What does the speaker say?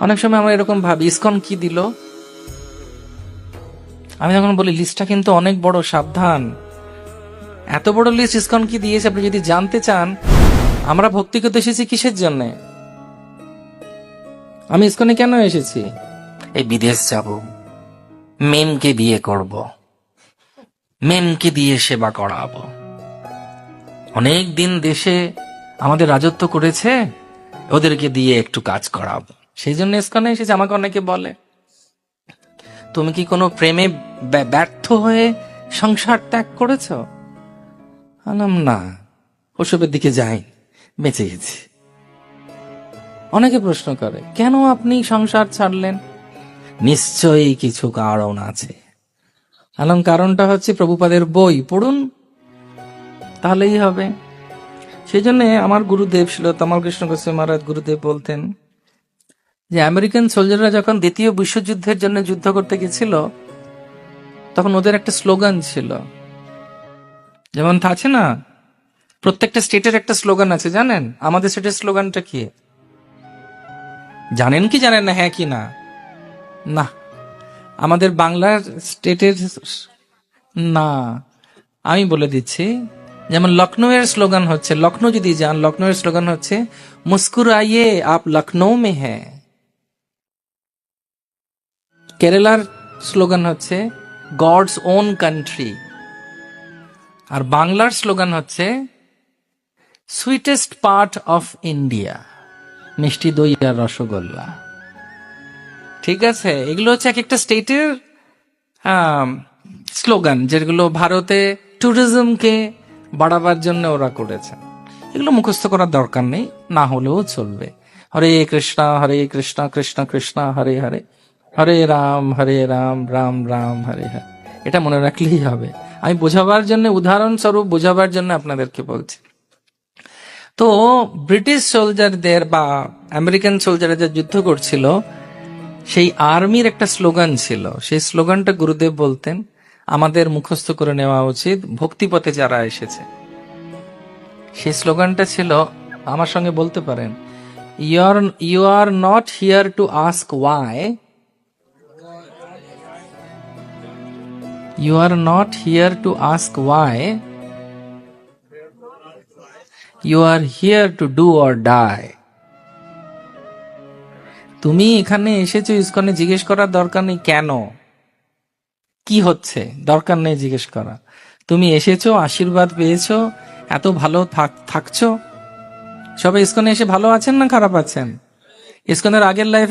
অনেক সময় আমরা এরকম ভাবি, ইসকন কি দিল? আমি তখন বলি, লিস্টটা কিন্তু অনেক বড়, সাবধান। এত বড় লিস্ট ইসকন কি দিয়েছে, আপনি যদি জানতে চান, আমরা ভক্তি করতে এসেছি কিসের জন্য? আমি ইসকনে কেন এসেছি? এই বিদেশ যাব। মেমকে বিয়ে করব। মেমকে দিয়ে সেবা করাবো। অনেক দিন দেশে আমাদের রাজত্ব করেছে, ওদেরকে দিয়ে একটু কাজ করাবো। সেই জন্য ইসকনে এসেছে, আমাকে অনেকে বলে। তুমি কি কোনো প্রেমে ব্যা- ব্যর্থ হয়ে সংসার ত্যাগ করেছ? আলাম না, ওসবের দিকে যাই, বেঁচে গেছি। অনেকে প্রশ্ন করে, কেন আপনি সংসার ছাড়লেন? নিশ্চয়ই কিছু কারণ আছে। আলম কারণটা হচ্ছে প্রভুপাদের বই, পড়ুন, তাহলেই হবে। সেই জন্য আমার গুরুদেব ছিল তমাল কৃষ্ণ গোস্বামী মহারাজ গুরুদেব বলতেন যে আমেরিকান সোলজাররা যখন দ্বিতীয় বিশ্বযুদ্ধের জন্য যুদ্ধ করতে গেছিল, তখন ওদের একটা স্লোগান ছিল। যেমন আছে না, প্রত্যেকটা স্টেটের একটা স্লোগান আছে, জানেন? আমাদের স্টেটের স্লোগানটা কি? জানেন কি জানেন না হ্যাঁ কি না? না, আমাদের বাংলার স্টেটের না। আমি বলে দিচ্ছি, যেমন লখনৌয়ের স্লোগান হচ্ছে লখনৌ যদি যান লখনৌয়ের স্লোগান হচ্ছে, মুস্কুরাইয়ে, আপ লখনৌ মে হ্যাঁ কেরালার স্লোগান হচ্ছে গডস ওন কান্ট্রি। আর বাংলার স্লোগান হচ্ছে সুইটেস্ট পার্ট অফ ইন্ডিয়া, মিষ্টি দই আর রসগোল্লা। ঠিক আছে, এগুলো হচ্ছে এক একটা স্টেটের স্লোগান, যেগুলো ভারতে ট্যুরিজমকে বাড়াবার জন্য ওরা করেছে। এগুলো মুখস্থ করার দরকার নেই, না হলেও চলবে। হরে কৃষ্ণা, হরে কৃষ্ণ কৃষ্ণ কৃষ্ণ, হরে হরে। হরে রাম হরে রাম রাম রাম, হরে হরে। এটা মনে রাখলেই হবে। আমি বোঝাবার জন্য, উদাহরণস্বরূপ বোঝাবার জন্য আপনাদেরকে বলছি। তো, ব্রিটিশ সোলজারদের বা আমেরিকান সোলজাররা যে যুদ্ধ করছিল। সেই আর্মির একটা স্লোগান ছিল। সেই স্লোগানটা গুরুদেব বলতেন, আমাদের মুখস্থ করে নেওয়া উচিত, ভক্তিপথে যারা এসেছে। সেই স্লোগানটা ছিল, আমার সঙ্গে বলতে পারেন you are you are not here to ask why you are not here to ask why you are here to do or die তুমি এখানে এসেছ, ইসকনে জিজ্ঞেস করার দরকার নেই কেন? কি হচ্ছে? দরকার নেই জিজ্ঞেস করা তুমি এসেছ, আশীর্বাদ পেয়েছ, এত ভালো থাক থাকছো? সবাই ইসকনে এসে ভালো আছেন না খারাপ আছেন? ইসকনের আগের লাইফ